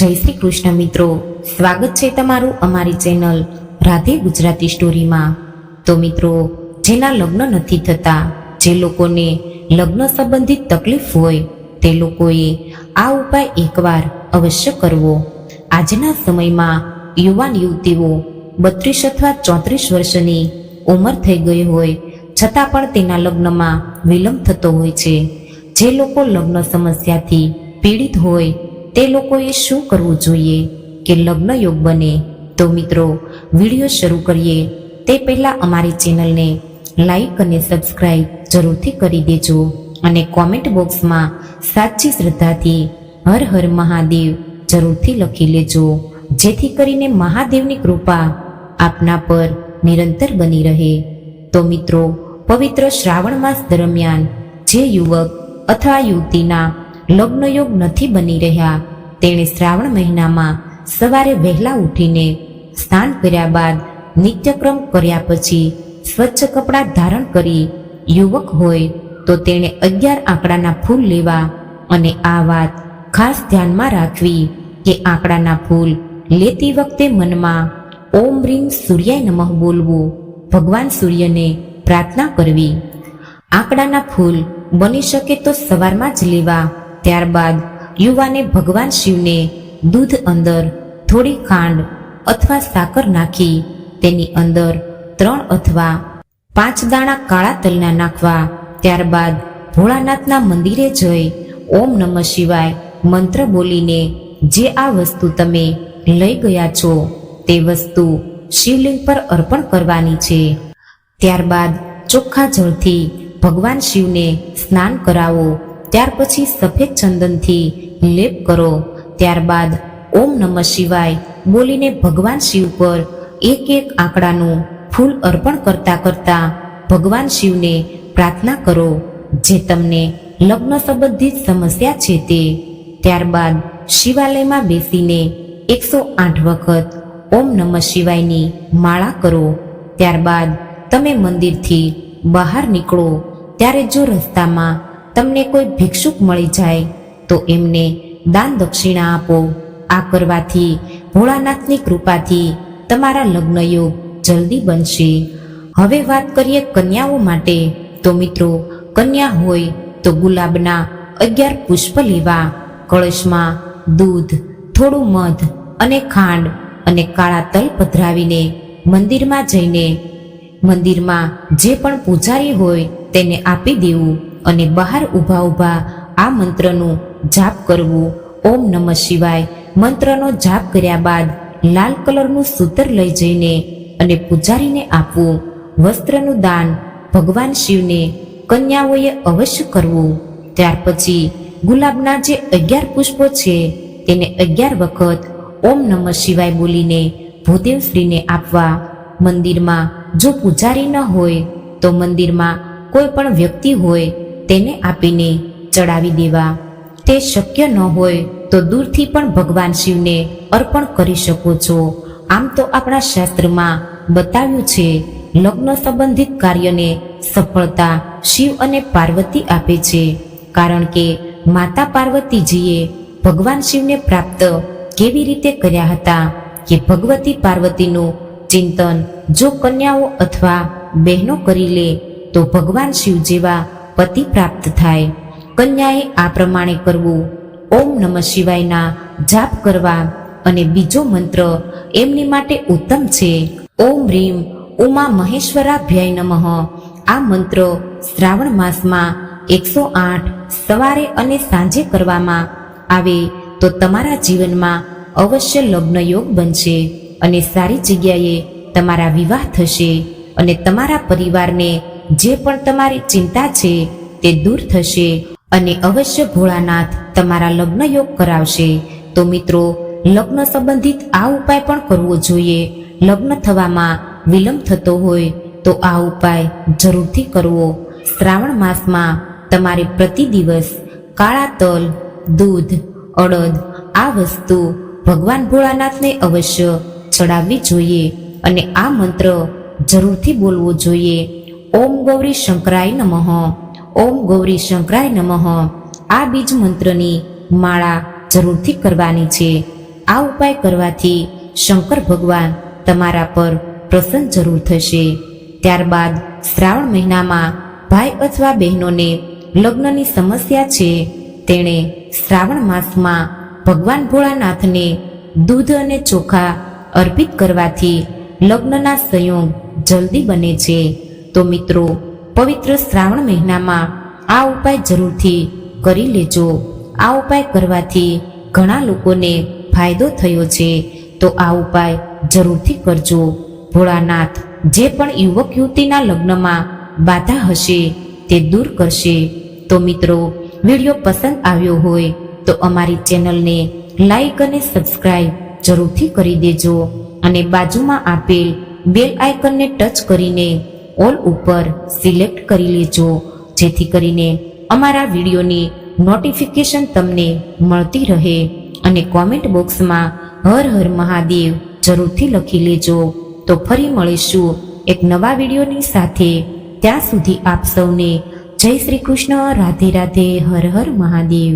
જય શ્રી કૃષ્ણ મિત્રો. સ્વાગત છે તમારું અમારી ચેનલ રાધે ગુજરાતી સ્ટોરીમાં. તો મિત્રો, જેના લગ્ન નથી થતા, જે લોકોને લગ્ન સંબંધિત તકલીફ હોય, તે લોકોએ આ ઉપાય એકવાર અવશ્ય કરવો. આજના સમયમાં યુવાન યુવતીઓ બત્રીસ અથવા ચોત્રીસ વર્ષની ઉંમર થઈ ગઈ હોય, છતાં પણ તેના લગ્નમાં વિલંબ થતો હોય છે. જે લોકો લગ્ન સમસ્યાથી પીડિત હોય તે લોકોએ શું કરવું જોઈએ કે લગ્ન યોગ બને? તો મિત્રો, વીડિયો શરૂ કરીએ. તે પહેલાં અમારી ચેનલને લાઈક અને સબસ્ક્રાઈબ જરૂરથી કરી દેજો અને કોમેન્ટ બોક્સમાં સાચી શ્રદ્ધાથી હર હર મહાદેવ જરૂરથી લખી લેજો. જેથી કરીને મહાદેવની કૃપા આપના પર નિરંતર બની રહે. તો મિત્રો, પવિત્ર શ્રાવણ માસ દરમિયાન જે યુવક અથવા યુવતીના લગ્નયોગ નથી બની રહ્યા. તેણે શ્રાવણ મહિનામાં સવારે વહેલા ઉઠીને સ્નાન કર્યા બાદ નિત્યક્રમ કર્યા પછી સ્વચ્છ કપડાં ધારણ કરી યુવક હોય તો તેણે અગિયાર આંકડાના ફૂલ લેવા અને આ વાત ખાસ ધ્યાનમાં રાખવી કે આંકડાના ફૂલ લેતી વખતે મનમાં ઓમ રીમ સૂર્યાય નમઃ બોલવું, ભગવાન સૂર્યને પ્રાર્થના કરવી. આંકડાના ફૂલ બની શકે તો સવારમાં જ લેવા ત્યારબાદ યુવાને ભગવાન શિવને દૂધ અંદર થોડી ખાંડ અથવા સાકર નાખી, તેની અંદર ત્રણ અથવા પાંચ દાણા કાળા તલના નાખવા. ત્યારબાદ ભોળાનાથના મંદિરે જઈ ઓમ નમઃ શિવાય મંત્ર બોલીને જે આ વસ્તુ તમે લઈ ગયા છો, તે વસ્તુ શિવલિંગ પર અર્પણ કરવાની છે. ત્યારબાદ ચોખ્ખા જળથી ભગવાન શિવને સ્નાન કરાવો. ત્યાર પછી સફેદ ચંદનથી લેપ કરો. ત્યારબાદ ઓમ નમઃ શિવાય બોલીને ભગવાન શિવ પર એક એક આંકડાનું ફૂલ અર્પણ કરતા કરતા ભગવાન શિવને પ્રાર્થના કરો, જે તમને લગ્ન સંબંધિત સમસ્યા છે તે. ત્યારબાદ શિવાલયમાં બેસીને એકસો આઠ વખત ઓમ નમઃ શિવાયની માળા કરો. ત્યારબાદ તમે મંદિરથી બહાર નીકળો. ત્યારે જો રસ્તામાં તમને કોઈ ભિક્ષુક મળી જાય, તો એમને દાન દક્ષિણા આપો. આ કરવાથી ભોળાનાથની કૃપાથી તમારા લગ્નયોગ જલ્દી બનશે. હવે વાત કરીએ કન્યાઓ માટે. તો મિત્રો, કન્યા હોય તો ગુલાબના અગિયાર પુષ્પ લેવા. કળશમાં દૂધ, થોડું મધ અને ખાંડ અને કાળા તલ પધરાવીને મંદિરમાં જઈને, મંદિરમાં જે પણ પૂજારી હોય તેને આપી દેવું. અને બહાર ઊભા ઊભા આ મંત્રનું જાપ કરવું. ઓમ નમઃ શિવાય. મંત્રનો જાપ કર્યા બાદ લાલ કલરનું સૂતર લઈ જઈને અને પૂજારીને આપવું. વસ્ત્રનું દાન ભગવાન શિવને કન્યાઓએ અવશ્ય કરવું. ત્યાર પછી ગુલાબના જે અગિયાર પુષ્પો છે તેને અગિયાર વખત ઓમ નમઃ શિવાય બોલીને ભૂદેવશ્રીને આપવા. મંદિરમાં જો પૂજારી ન હોય તો મંદિરમાં કોઈ પણ વ્યક્તિ હોય તેને આપીને ચડાવી દેવા. તે શક્ય ન હોય તો દૂરથી પણ ભગવાન શિવને અર્પણ કરી શકો છો. આમ તો આપણા શાસ્ત્રમાં બતાવ્યું છે, લગ્ન સંબંધિત કાર્યને સફળતા શિવ અને પાર્વતી આપે છે. કારણ કે માતા પાર્વતીજીએ ભગવાન શિવને પ્રાપ્ત કેવી રીતે કર્યા હતા કે ભગવતી પાર્વતીનું ચિંતન જો કન્યાઓ અથવા બહેનો કરી લે, તો ભગવાન શિવ જેવા પતિ પ્રાપ્ત થાય. કન્યાએ આ પ્રમાણે કરવું. ઓમ નમઃ શિવાયના જાપ કરવા અને બીજો મંત્ર એમની માટે ઉત્તમ છે. ઓમ રીમ ઉમા મહેશ્વરાભ્યાય નમઃ. આ મંત્ર શ્રાવણ માસમાં એકસો આઠ સવારે અને સાંજે કરવામાં આવે તો તમારા જીવનમાં અવશ્ય લગ્ન યોગ બનશે અને સારી જગ્યાએ તમારા વિવાહ થશે અને તમારા પરિવારને જે પણ તમારી ચિંતા છે તે દૂર થશે અને અવશ્ય ભોળાનાથ તમારા લગ્ન યોગ કરાવશે. તો મિત્રો, લગ્ન સંબંધિત આ ઉપાય પણ કરવો જોઈએ. લગ્ન થવામાં વિલંબ થતો હોય તો આ ઉપાય જરૂરથી કરવો. શ્રાવણ માસમાં તમારે પ્રતિ દિવસ કાળા તલ, દૂધ, અડદ આ વસ્તુ ભગવાન ભોળાનાથને અવશ્ય ચડાવવી જોઈએ અને આ મંત્ર જરૂરથી બોલવો જોઈએ. ઓમ ગૌરી શંકરાય નમઃ. ઓમ ગૌરી શંકરાય નમઃ. આ બીજ મંત્રની માળા જરૂરથી કરવાની છે. આ ઉપાય કરવાથી શંકર ભગવાન તમારા પર પ્રસન્ન જરૂર થશે. ત્યારબાદ શ્રાવણ મહિનામાં ભાઈ અથવા બહેનોને લગ્નની સમસ્યા છે, તેણે શ્રાવણ માસમાં ભગવાન ભોળાનાથને દૂધ અને ચોખા અર્પિત કરવાથી લગ્નના સંયોગ જલ્દી બને છે. તો મિત્રો, પવિત્ર શ્રાવણ મહિનામાં આ ઉપાય જરૂરથી કરી લેજો. આ ઉપાય કરવાથી ઘણા લોકોને ફાયદો થયો છે. તો આ ઉપાય જરૂરથી કરજો. ભોળાનાથ, જે પણ યુવક યુવતીના લગ્નમાં બાધા હશે, તે દૂર કરશે. તો મિત્રો, વીડિયો પસંદ આવ્યો હોય, તો અમારી ચેનલને લાઈક અને સબસ્ક્રાઈબ જરૂરથી કરી દેજો. અને બાજુમાં આપેલ બેલ આઇકનને ટચ કરીને ઓલ ઉપર સિલેક્ટ કરી લેજો, જેથી કરીને અમારા વિડીયોની નોટિફિકેશન તમને મળતી રહે અને કોમેન્ટ બોક્સમાં હર હર મહાદેવ જરૂરથી લખી લેજો. તો ફરી મળીશું એક નવા વિડીયોની સાથે. ત્યાં સુધી આપ સૌને જય શ્રી કૃષ્ણ, રાધે રાધે, હર હર મહાદેવ.